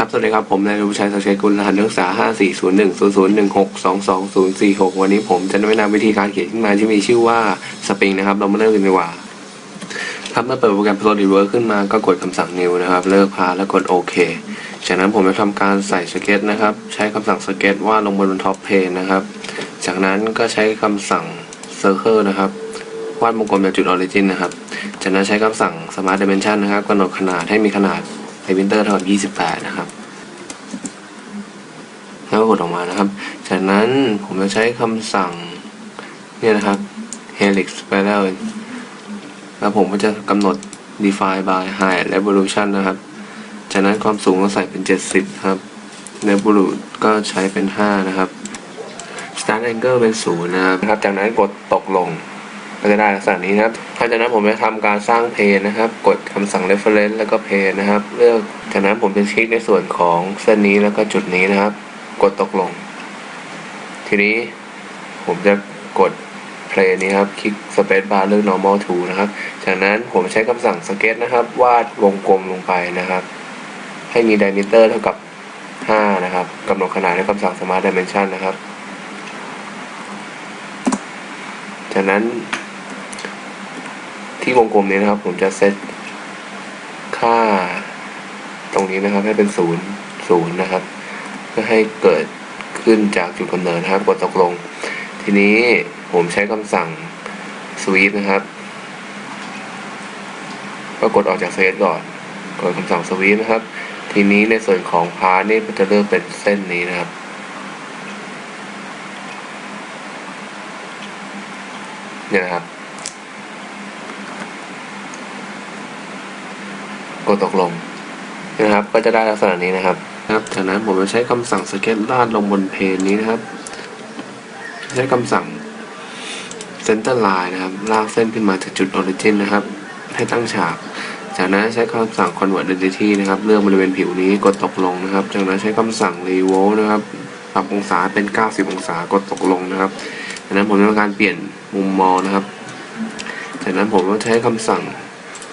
ครับ สวัสดีครับ ผมนายรุชัยสักดิ์ชัยกุลรหัสนักศึกษา 540100162246 วันนี้ผมจะแนะนำวิธีการเขียนขึ้นมาที่มีชื่อว่า Spring นะครับ เรามาเริ่มกันดีกว่า ครับเมื่อเปิดโปรแกรม Pro Rework ขึ้นมาก็กดคำสั่ง New นะครับ เลิกพาแล้วกดโอเค จากนั้นผมจะทำการใส่สเก็ตนะครับ ใช้คำสั่งสเก็ตวาดลงบนท็อปเพนนะครับ จากนั้นก็ใช้คำสั่ง Circle นะครับวาดวงกลมจากจุด Origin นะครับ จากนั้นใช้คำสั่ง Smart Dimension นะครับกำหนดขนาดให้มีขนาดในวินเตอร์เท่ากับ28นะครับ แล้วก็กดออกมานะครับ จากนั้นผมจะใช้คำสั่งเนี่ยนะครับ helix spiral แล้วผมก็จะกำหนด define by height revolution นะครับ จากนั้นความสูงก็ใส่เป็น 70 ครับ revolute ก็ใช้เป็น 5 นะครับ start angle เป็น 0 นะครับ จากนั้นกดตกลงก็จะได้ลักษณะนี้นะครับหลังจากนั้นผมจะทำการสร้างเพนนะครับ กดคำสั่ง reference แล้วก็เพนนะครับ เลือก จากนั้นผมจะคลิกในส่วนของเส้นนี้แล้วก็จุดนี้นะครับ กดตกลง ทีนี้ผมจะกด play นี้ครับ คลิก space bar เลือก normal to นะครับ จากนั้นผมใช้คำสั่ง sketch นะครับ วาดวงกลมลงไปนะครับ ให้มี diameter เท่ากับ 5 นะครับกำหนดขนาดด้วยคำสั่ง smart dimension นะครับ จากนั้นที่วงกลมนี้นะครับ ผมจะเซตค่า ตรงนี้นะครับให้เป็นศูนย์ศูนย์นะครับ เพื่อให้เกิดขึ้นจากจุดกำเนิดนะครับ กดตกลง ทีนี้ผมใช้คำสั่ง sweep นะครับ ก็กดออกจากเซตก่อน กดคำสั่ง sweep นะครับ ทีนี้ในส่วนของพาร์ทนี่จะเลือกเป็นเส้นนี้นะครับเนี่ยนะครับ กดตกลงนะครับ ก็จะได้ลักษณะนี้นะครับ ครับ จากนั้นผมจะใช้คำสั่งสเก็ตลาดลงบนเพนนี้นะครับ ใช้คำสั่ง center line นะครับ ลากเส้นขึ้นมาจากจุด origin นะครับ ให้ตั้งฉาก จากนั้นใช้คำสั่ง convert density นะครับ เลือกบริเวณผิวนี้กดตกลงนะครับ จากนั้นใช้คำสั่ง revolve นะครับ ปรับองศาเป็น 90 องศากดตกลงนะครับ จากนั้นผมจะทำการเปลี่ยนมุมมองนะครับ จากนั้นผมก็ใช้คำสั่ง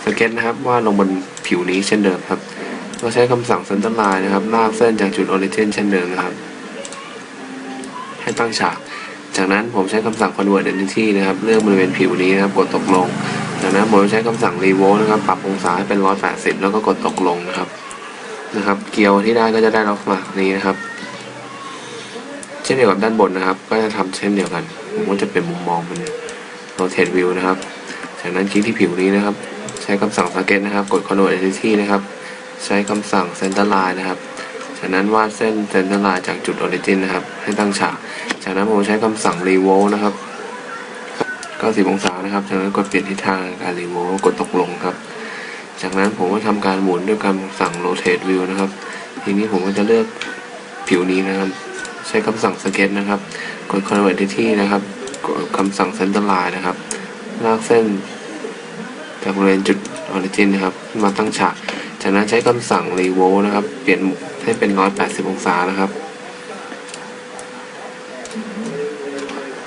สเก็ตนะครับ ว่าดลงบนผิวนี้เช่นเดิมครับ ก็ใช้คำสั่ง center line นะครับลากเส้นจากจุด origin เช่นเดิมนะครับ ให้ตั้งฉาก จากนั้นผมใช้คำสั่ง convert density นะครับ เลือกบริเวณผิวนี้นะครับ กดตกลง จากนั้นผมใช้คำสั่ง revolve นะครับ ปรับองศาให้เป็น 180 แล้วก็กดตกลงนะครับ นะครับ เกลียวที่ได้ก็จะได้ลักษณะนี้นะครับ เช่นเดียวกับด้านบนนะครับ ก็จะทำเช่นเดียวกัน ผมก็จะเป็นมุมมองไปเลย rotate view นะครับ จากนั้นคลิกที่ผิวนี้นะครับ ใช้คำสั่ง target นะครับ กด convert density นะครับ ใช้คำสั่ง center line นะครับ จากนั้นวาดเส้น center line จากจุด origin นะครับ ให้ตั้งฉาก จากนั้นผมใช้คำสั่ง revolve นะครับ90องศานะครับ จากนั้นกดเปลี่ยนทิศทางการ revolve กดตกลงครับ จากนั้นผมก็ทำการหมุนด้วยการสั่ง rotate view นะครับ ทีนี้ผมก็จะเลือกผิวนี้นะครับ ใช้คำสั่ง sketch นะครับ กด convert density นะครับกดคำสั่ง center line นะครับ ลากเส้นจากบริเวณจุด origin นะครับ มาตั้งฉาก จากนั้นใช้คำสั่ง r e v o l นะครับ เปลี่ยนให้เป็น 180 องศานะครับ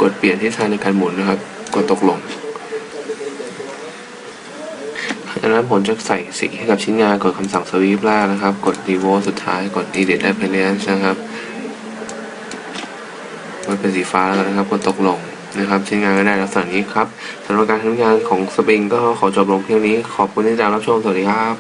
กดเปลี่ยนทิศทางในการหมุนนะครับ กดตกลงจากนั้นผมจะใส่สีให้กับชิ้นงานกดคำสั่ง sweep ล่างนะครับ กด r e v o l สุดท้ายกด edit appearance นะครับมันเป็นสีฟ้าแล้วนะครับ กดตกลงนะครับชิ้นงานก็ได้ลักษณะนี้ครับสำหรับการทำงานของสปริงก็ขอจบลงเพียงนี้ ขอบคุณที่ติดตามรับชม สวัสดีครับ